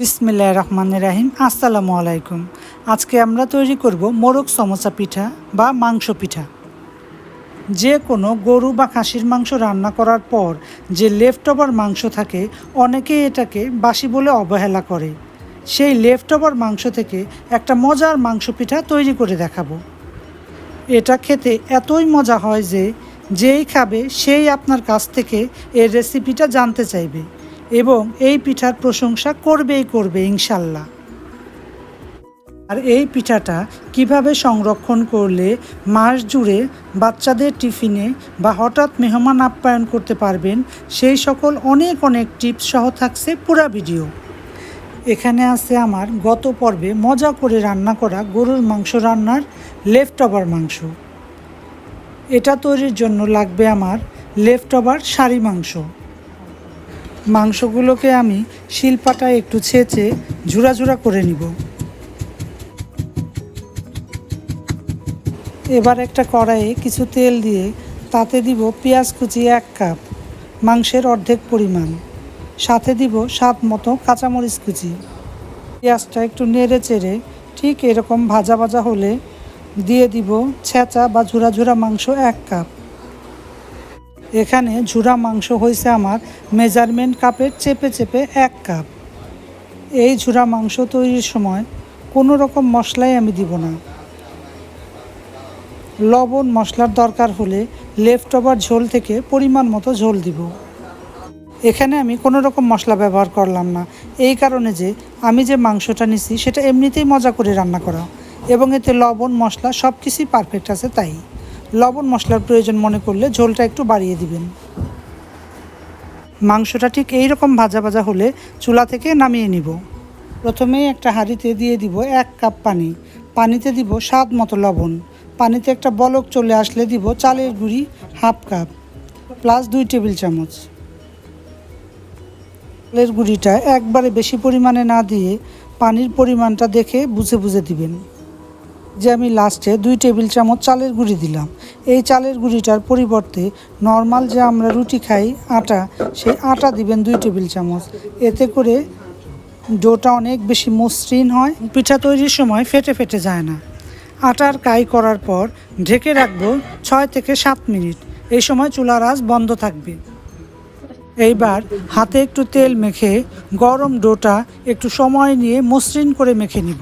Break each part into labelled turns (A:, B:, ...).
A: বিসমিল্লাহ রহমান রাহিম, আসসালামু আলাইকুম। আজকে আমরা তৈরি করব মোরগ সমোসা পিঠা বা মাংস পিঠা। যে কোনো গরু বা খাসির মাংস রান্না করার পর যে লেফট ওভার মাংস থাকে, অনেকে এটাকে বাসি বলে অবহেলা করে। সেই লেফট ওভার মাংস থেকে একটা মজার মাংস পিঠা তৈরি করে দেখাবো। এটা খেতে এতই মজা হয় যে, যেই খাবে সেই আপনার কাছ থেকে এর রেসিপিটা জানতে চাইবে। এবং এই পিঠার প্রশংসা করবেই করবে ইনশাল্লাহ। আর এই পিঠাটা কীভাবে সংরক্ষণ করলে মাস জুড়ে বাচ্চাদের টিফিনে বা হঠাৎ মেহমান আপ্যায়ন করতে পারবেন, সেই সকল অনেক অনেক টিপস সহ থাকছে পুরা ভিডিও। এখানে আছে আমার গত পর্বে মজা করে রান্না করা গরুর মাংস রান্নার লেফট ওভার মাংস। এটা তৈরির জন্য লাগবে আমার লেফট ওভার শাড়ি মাংস। মাংসগুলোকে আমি শিলপাটায় একটু ছেঁচে ঝুরা ঝুরা করে নিব। এবার একটা কড়াইয়ে কিছু তেল দিয়ে তাতে দিব পেঁয়াজ কুচি এক কাপ, মাংসের অর্ধেক পরিমাণ। সাথে দিব স্বাদ মতো কাঁচামরিচ কুচি। পেঁয়াজটা একটু নেড়ে চেড়ে ঠিক এরকম ভাজা ভাজা হলে দিয়ে দিব ছেঁচা বা ঝুরা ঝুরা মাংস এক কাপ। এখানে ঝুরা মাংস হয়েছে আমার মেজারমেন্ট কাপের চেপে চেপে এক কাপ। এই ঝুরা মাংস তৈরির সময় কোনো রকম মশলাই আমি দিব না। লবণ মশলার দরকার হলে লেফট ওভার ঝোল থেকে পরিমাণ মতো ঝোল দিব। এখানে আমি কোনো রকম মশলা ব্যবহার করলাম না। এই কারণে যে আমি যে মাংসটা নিছি সেটা এমনিতেই মজা করে রান্না করা এবং এতে লবণ, মশলা সব কিছুই পারফেক্ট আছে তাই। লবণ মশলার প্রয়োজন মনে করলে ঝোলটা একটু বাড়িয়ে দিবেন। মাংসটা ঠিক এই রকম ভাজা ভাজা হলে চুলা থেকে নামিয়ে নিব। প্রথমেই একটা হাঁড়িতে দিয়ে দিব এক কাপ পানি। পানিতে দিব স্বাদ মতো লবণ। পানিতে একটা বলক চলে আসলে দিব চালের গুঁড়ি হাফ কাপ প্লাস দুই টেবিল চামচ। চালের গুঁড়িটা একবারে বেশি পরিমাণে না দিয়ে পানির পরিমাণটা দেখে বুঝে বুঝে দিবেন। যে আমি লাস্টে দুই টেবিল চামচ চালের গুঁড়ি দিলাম। এই চালের গুঁড়িটার পরিবর্তে নর্মাল যে আমরা রুটি খাই, আটা, সেই আটা দিবেন দুই টেবিল চামচ। এতে করে ডোটা অনেক বেশি মসৃণ হয়, পিঠা তৈরির সময় ফেটে ফেটে যায় না। আটার কাই করার পর ঢেকে রাখব ছয় থেকে সাত মিনিট। এই সময় চুলার আঁচ বন্ধ থাকবে। এইবার হাতে একটু তেল মেখে গরম ডোটা একটু সময় নিয়ে মসৃণ করে মেখে নিব।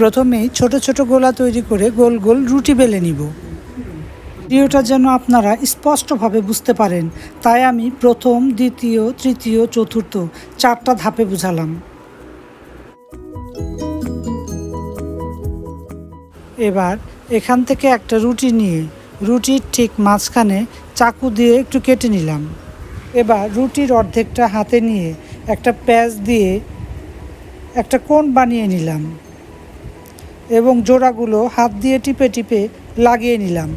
A: প্রথমেই ছোট ছোট গোলা তৈরি করে গোল গোল রুটি বেলে নিব। ভিডিওটা যেন আপনারা স্পষ্টভাবে বুঝতে পারেন, তাই আমি প্রথম, দ্বিতীয়, তৃতীয়, চতুর্থ চারটা ধাপে বুঝালাম। এবার এখান থেকে একটা রুটি নিয়ে রুটির ঠিক মাঝখানে চাকু দিয়ে একটু কেটে নিলাম। এবার রুটির অর্ধেকটা হাতে নিয়ে একটা প্যাঁচ দিয়ে একটা কোণ বানিয়ে নিলাম। এবং জোড়াগুলো হাত দিয়ে টিপে টিপে লাগিয়ে নিলাম।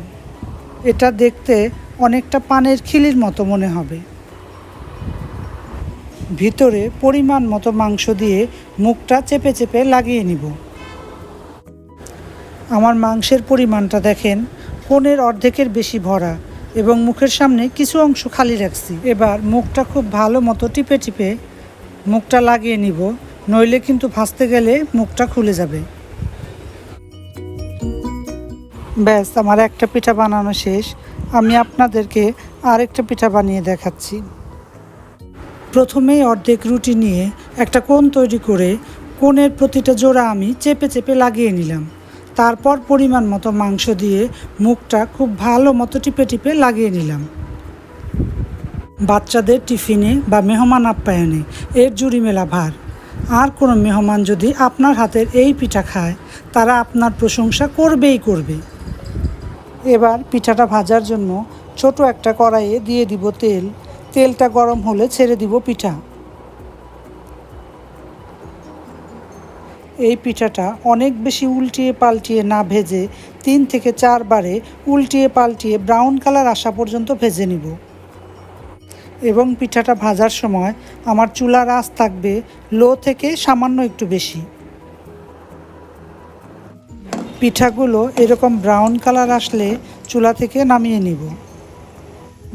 A: এটা দেখতে অনেকটা পানের খিলির মতো মনে হবে। ভিতরে পরিমাণ মতো মাংস দিয়ে মুখটা চেপে চেপে লাগিয়ে নিব। আমার মাংসের পরিমাণটা দেখেন কোণের অর্ধেকের বেশি ভরা এবং মুখের সামনে কিছু অংশ খালি রাখছি। এবার মুখটা খুব ভালো মতো টিপে টিপে মুখটা লাগিয়ে নিব, নইলে কিন্তু ভাসতে গেলে মুখটা খুলে যাবে। ব্যাস, আমার একটা পিঠা বানানো শেষ। আমি আপনাদেরকে আরেকটা পিঠা বানিয়ে দেখাচ্ছি। প্রথমেই অর্ধেক রুটি নিয়ে একটা কোণ তৈরি করে কোণের প্রতিটা জোড়া আমি চেপে চেপে লাগিয়ে নিলাম। তারপর পরিমাণ মতো মাংস দিয়ে মুখটা খুব ভালো মতো টিপে টিপে লাগিয়ে নিলাম। বাচ্চাদের টিফিনে বা মেহমান আপ্যায়নে এর জুড়ি মেলা ভার। আর কোনো মেহমান যদি আপনার হাতের এই পিঠা খায়, তারা আপনার প্রশংসা করবেই করবে। এবার পিঠাটা ভাজার জন্য ছোট একটা কড়াইয়ে দিয়ে দিব তেল। তেলটা গরম হলে ছেড়ে দিব পিঠা। এই পিঠাটা অনেক বেশি উল্টিয়ে পাল্টিয়ে না ভেজে তিন থেকে চারবারে উল্টিয়ে পাল্টিয়ে ব্রাউন কালার আসা পর্যন্ত ভেজে নিব। এবং পিঠাটা ভাজার সময় আমার চুলার আঁচ থাকবে লো থেকে সামান্য একটু বেশি। পিঠাগুলো এরকম ব্রাউন কালার আসলে চুলা থেকে নামিয়ে নিব।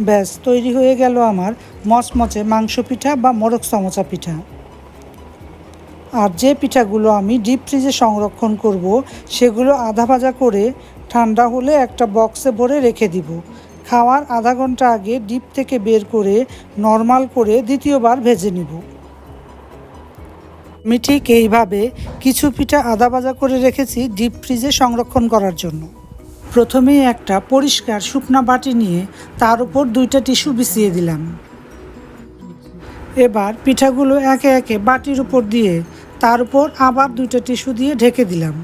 A: ব্যাস, তৈরি হয়ে গেল আমার মচমচে মাংস পিঠা বা মোরগ সমোচা পিঠা। আর যে পিঠাগুলো আমি ডিপ ফ্রিজে সংরক্ষণ করব, সেগুলো আধা ভাজা করে ঠান্ডা হলে একটা বক্সে ভরে রেখে দিব। খাওয়ার আধা ঘণ্টা আগে ডিপ থেকে বের করে নর্মাল করে দ্বিতীয়বার ভেজে নিব। আমি ঠিক এইভাবে কিছু পিঠা আদা ভাজা করে রেখেছি ডিপ ফ্রিজে সংরক্ষণ করার জন্য। প্রথমেই একটা পরিষ্কার শুকনা বাটি নিয়ে তার উপর দুইটা টিস্যু বিছিয়ে দিলাম। এবার পিঠাগুলো একে একে বাটির উপর দিয়ে তার উপর আবার দুইটা টিস্যু দিয়ে ঢেকে দিলাম।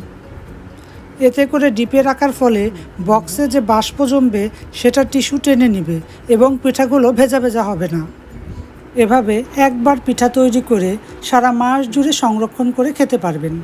A: এতে করে ডিপে রাখার ফলে বক্সে যে বাষ্প জমবে সেটা টিস্যু টেনে নিবে এবং পিঠাগুলো ভেজা ভেজা হবে না। এভাবে একবার পিঠা তৈরি করে সারা মাস জুড়ে সংরক্ষণ করে খেতে পারবেন।